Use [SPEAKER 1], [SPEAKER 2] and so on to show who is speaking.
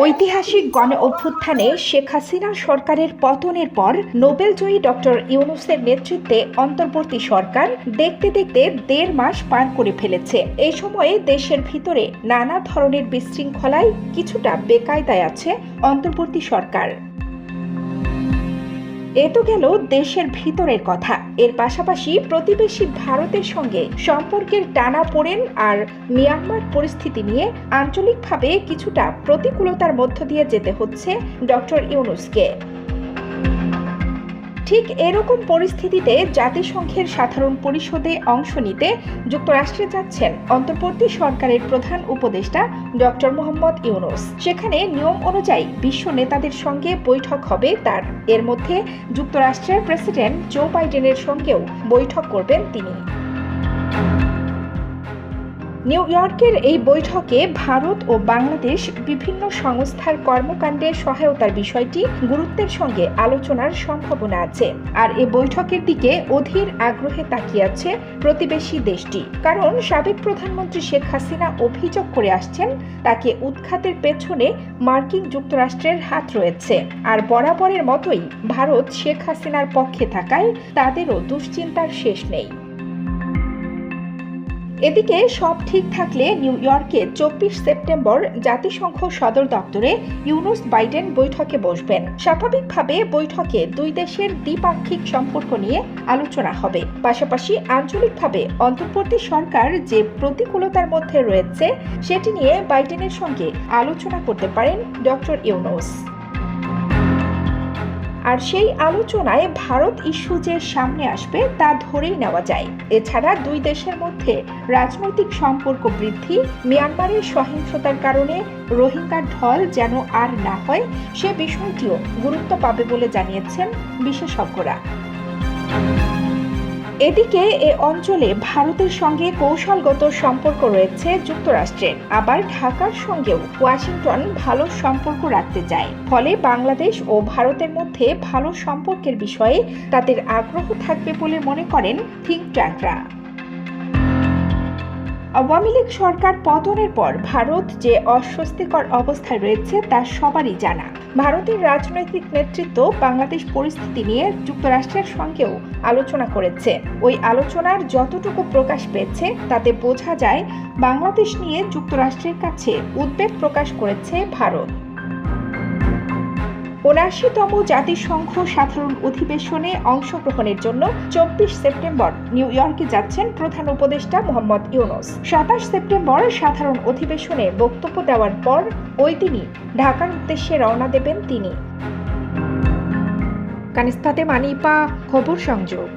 [SPEAKER 1] ঐতিহাসিক গণ অভ্যুত্থানে শেখ হাসিনা সরকারের পতনের পর নোবেলজয়ী ডক্টর ইউনুসের নেতৃত্বে অন্তর্বর্তী সরকার দেখতে দেখতে দেড় মাস পার করে ফেলেছে। এই সময়ে দেশের ভিতরে নানা ধরনের বিশৃঙ্খলায় কিছুটা বেকায়দায় আছে অন্তর্বর্তী সরকার। এ তো গেল দেশের ভিতরের কথা। এর পাশাপাশি প্রতিবেশী ভারতের সঙ্গে সম্পর্কের টানা পড়েন আর মিয়ানমার পরিস্থিতি নিয়ে আঞ্চলিকভাবে কিছুটা প্রতিকূলতার মধ্য দিয়ে যেতে হচ্ছে ডক্টর ইউনুসকে। ঠিক এরকম পরিস্থিতিতে জাতিসংঘের সাধারণ পরিষদে অংশ নিতে যুক্তরাষ্ট্রে যাচ্ছেন অন্তর্বর্তী সরকারের প্রধান উপদেষ্টা ডক্টর মোহাম্মদ ইউনুস। সেখানে নিয়ম অনুযায়ী বিশ্ব নেতাদের সঙ্গে বৈঠক হবে তার। এর মধ্যে যুক্তরাষ্ট্রের প্রেসিডেন্ট জো বাইডেনের সঙ্গেও বৈঠক করবেন তিনি। নিউ ইয়র্কের এই বৈঠকে ভারত ও বাংলাদেশ বিভিন্ন সংস্থার কর্মকাণ্ডে সহায়তার বিষয়টি গুরুত্বের সঙ্গে আলোচনার সম্ভাবনা আছে। আর এই বৈঠকের দিকে অধীর আগ্রহে তাকিয়ে আছে প্রতিবেশী দেশটি। কারণ সাবেক প্রধানমন্ত্রী শেখ হাসিনা অভিযোগ করে আসছেন, তাকে উৎখাতের পেছনে মার্কিন যুক্তরাষ্ট্রের হাত রয়েছে। আর বরাবরের মতোই ভারত শেখ হাসিনার পক্ষে থাকায় তাদেরও দুশ্চিন্তার শেষ নেই। এদিকে সব ঠিক থাকলে নিউ ইয়র্কে চব্বিশ সেপ্টেম্বর জাতিসংঘ সদর দপ্তরে ইউনুস বাইডেন বৈঠকে বসবেন। স্বাভাবিকভাবে বৈঠকে দুই দেশের দ্বিপাক্ষিক সম্পর্ক নিয়ে আলোচনা হবে। পাশাপাশি আঞ্চলিকভাবে অন্তর্বর্তী সরকার যে প্রতিকূলতার মধ্যে রয়েছে, সেটি নিয়ে বাইডেনের সঙ্গে আলোচনা করতে পারেন ডক্টর ইউনুস। আর সেই আলোচনায় ভারত ইস্যু যে সামনে আসবে তা ধরেই নেওয়া যায়। এছাড়া দুই দেশের মধ্যে রাজনৈতিক সম্পর্ক বৃদ্ধি মিয়ানমারের সহিংসতার কারণে রোহিঙ্গার ঢল যেন আর না হয়, সে বিষয়টিও গুরুত্ব পাবে বলে জানিয়েছেন বিশেষজ্ঞরা। এদিকে এ অঞ্চলে ভারতের সঙ্গে কৌশলগত সম্পর্ক রয়েছে যুক্তরাষ্ট্রের আবার ঢাকার সঙ্গেও ওয়াশিংটন ভালো সম্পর্ক রাখতে চায়। ফলে বাংলাদেশ ও ভারতের মধ্যে ভালো সম্পর্কের বিষয়ে তাদের আগ্রহ থাকবে বলে মনে করেন থিঙ্ক ট্যাঙ্করা। আওয়ামী লীগ সরকার পতনের পর ভারত যে অস্বস্তিকর অবস্থায় রয়েছে তা সবারই জানা। ভারতের রাজনৈতিক নেতৃত্ব বাংলাদেশ পরিস্থিতি নিয়ে যুক্তরাষ্ট্রের সঙ্গেও আলোচনা করেছে। ওই আলোচনার যতটুকু প্রকাশ পেয়েছে, তাতে বোঝা যায়, বাংলাদেশ নিয়ে যুক্তরাষ্ট্রের কাছে উদ্বেগ প্রকাশ করেছে ভারত। উনাশিতম জাতিসংঘ সাধারণ অধিবেশনে অংশগ্রহণের জন্য চব্বিশ সেপ্টেম্বর নিউ ইয়র্কে যাচ্ছেন প্রধান উপদেষ্টা মোহাম্মদ ইউনুস। সাতাশ সেপ্টেম্বর সাধারণ অধিবেশনে বক্তব্য দেওয়ার পর ওই দিনই ঢাকার উদ্দেশ্যে রওনা দেবেন তিনি। কানিস্তাতে মানিপা, খবর সংযোগ।